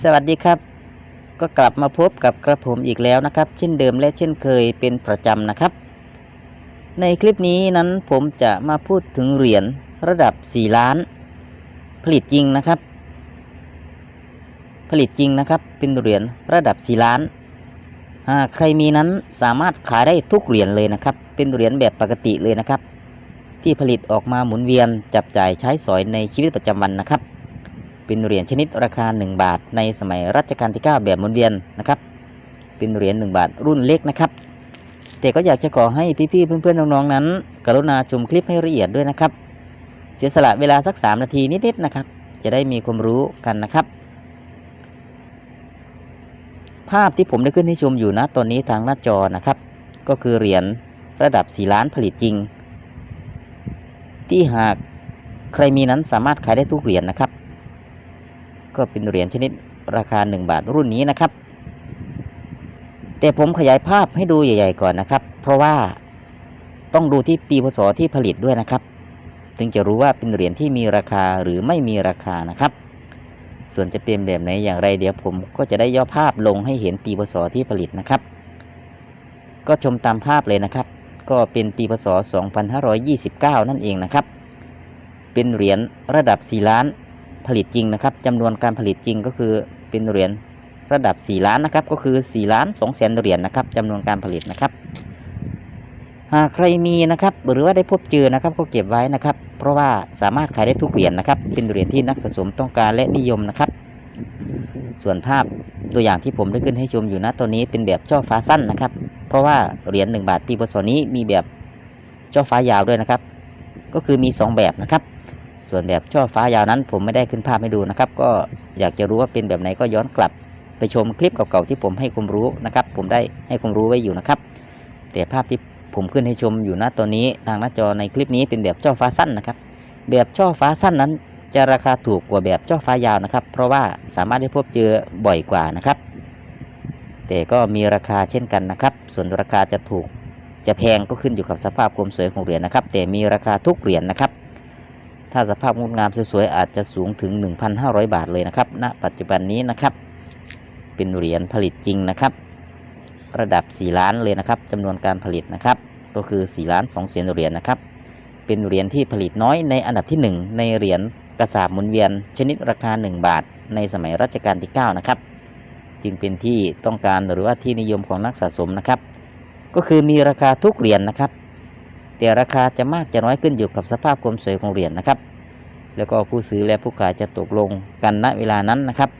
สวัสดีครับ ก็กลับมาพบกับกระผมอีกแล้วนะครับ เช่นเดิมและเช่นเคยเป็นประจำนะครับ ในคลิปนี้นั้นผมจะมาพูดถึงเหรียญระดับ 4 ล้าน ผลิตจริงนะครับ ผลิตจริงนะครับ เป็นเหรียญระดับ 4 ล้านหากใครมีนั้นสามารถขายได้ทุกเหรียญเลยนะครับ เป็นเหรียญแบบปกติเลยนะครับ ที่ผลิตออกมาหมุนเวียนจับจ่ายใช้สอยในชีวิตประจำวันนะครับ เป็นเหรียญชนิดราคา 1 บาท ในสมัยรัชกาลที่ 9 แบบหมุนเวียนนะครับ เป็นเหรียญ1บาทรุ่นเล็กนะครับ แต่ก็อยากจะขอให้พี่ๆเพื่อนๆน้องๆนั้น กรุณาชมคลิปให้ละเอียดด้วยนะครับ เสียสละเวลาสัก 3 นาทีนิดๆนะครับ จะได้มีความรู้กันนะครับ ภาพที่ผมได้ขึ้นให้ชมอยู่นะตอนนี้ทางหน้าจอนะครับ ก็คือเหรียญระดับ 4 ล้านผลิตจริง ที่หากใครมีนั้นสามารถขายได้ทุกเหรียญนะครับ ก็เป็นเหรียญชนิดราคา 1 บาทรุ่นนี้นะครับ แต่ผมขยายภาพให้ดูใหญ่ ๆ ก่อนนะครับ เพราะว่าต้องดูที่ปีพศที่ผลิตด้วยนะครับ ถึงจะรู้ว่าเป็นเหรียญที่มีราคาหรือไม่มีราคานะครับ ส่วนจะเป็นแบบไหนอย่างไรเดี๋ยวผมก็จะได้ย่อภาพลงให้เห็นปีพศที่ผลิตนะครับ ก็ชมตามภาพเลยนะครับ ก็เป็นปีพศ 2529 นั่นเองนะครับ เป็นเหรียญระดับ 4 ล้าน ผลิตจริงนะครับจำนวนการผลิตจริงก็คือเป็นเหรียญระดับ 4 ล้านนะครับ ก็คือ 4 ล้าน2แสนเหรียญนะครับจำนวนการผลิตนะครับ หากใครมีนะครับหรือว่าได้พบเจอนะครับ ก็เก็บไว้นะครับ เพราะว่าสามารถขายได้ทุกเหรียญนะครับ เป็นเหรียญที่นักสะสมต้องการและนิยมนะครับ ส่วนภาพตัวอย่างที่ผมได้ขึ้นให้ชมอยู่นะตัวนี้เป็นแบบช่อฟ้าสั้นนะครับ เพราะว่าเหรียญ1บาทปีพศนี้มีแบบช่อฟ้ายาวด้วยนะครับ ก็คือมี 2 แบบนะครับ ส่วนแบบช่อฟ้ายาวนั้น ผมไม่ได้ขึ้นภาพให้ดูนะครับ ก็อยากจะรู้ว่าเป็นแบบไหนก็ย้อนกลับไปชมคลิปเก่าๆที่ผมให้ความรู้นะครับ ผมได้ให้ความรู้ไว้อยู่นะครับ แต่ภาพที่ผมขึ้นให้ชมอยู่ณตอนนี้ทางหน้าจอในคลิปนี้เป็นแบบช่อฟ้าสั้นนะครับ แบบช่อฟ้าสั้นนั้น จะราคาถูกกว่าแบบช่อฟ้ายาวนะครับ เพราะว่าสามารถได้พบเจอบ่อยกว่านะครับ แต่ก็มีราคาเช่นกันนะครับ ส่วนราคาจะถูกจะแพงก็ขึ้นอยู่กับสภาพความสวยของเหรียญนะครับ แต่มีราคาทุกเหรียญนะครับ ถ้าสภาพงดงามสวยๆอาจจะสูงถึง 1,500 บาทเลยนะครับณปัจจุบันนี้นะครับเป็นเหรียญผลิตจริงนะครับระดับ 4 ล้านเลยนะครับจำนวนการผลิตนะครับ ก็คือ 4 ล้าน2แสนเหรียญนะครับ เป็นเหรียญที่ผลิตน้อยในอันดับที่ 1 ในเหรียญกระสาบหมุนเวียน ชนิดราคา 1 บาท ในสมัยรัชกาลที่ 9 นะครับ จึงเป็นที่ต้องการหรือว่าที่นิยมของนักสะสมนะครับ ก็คือมีราคาทุกเหรียญนะครับ แต่ราคาจะมากจะน้อยขึ้นอยู่กับสภาพความสวยของเหรียญนะครับ แล้วก็ผู้ซื้อและผู้ขายจะตกลงกันณเวลานั้นนะครับ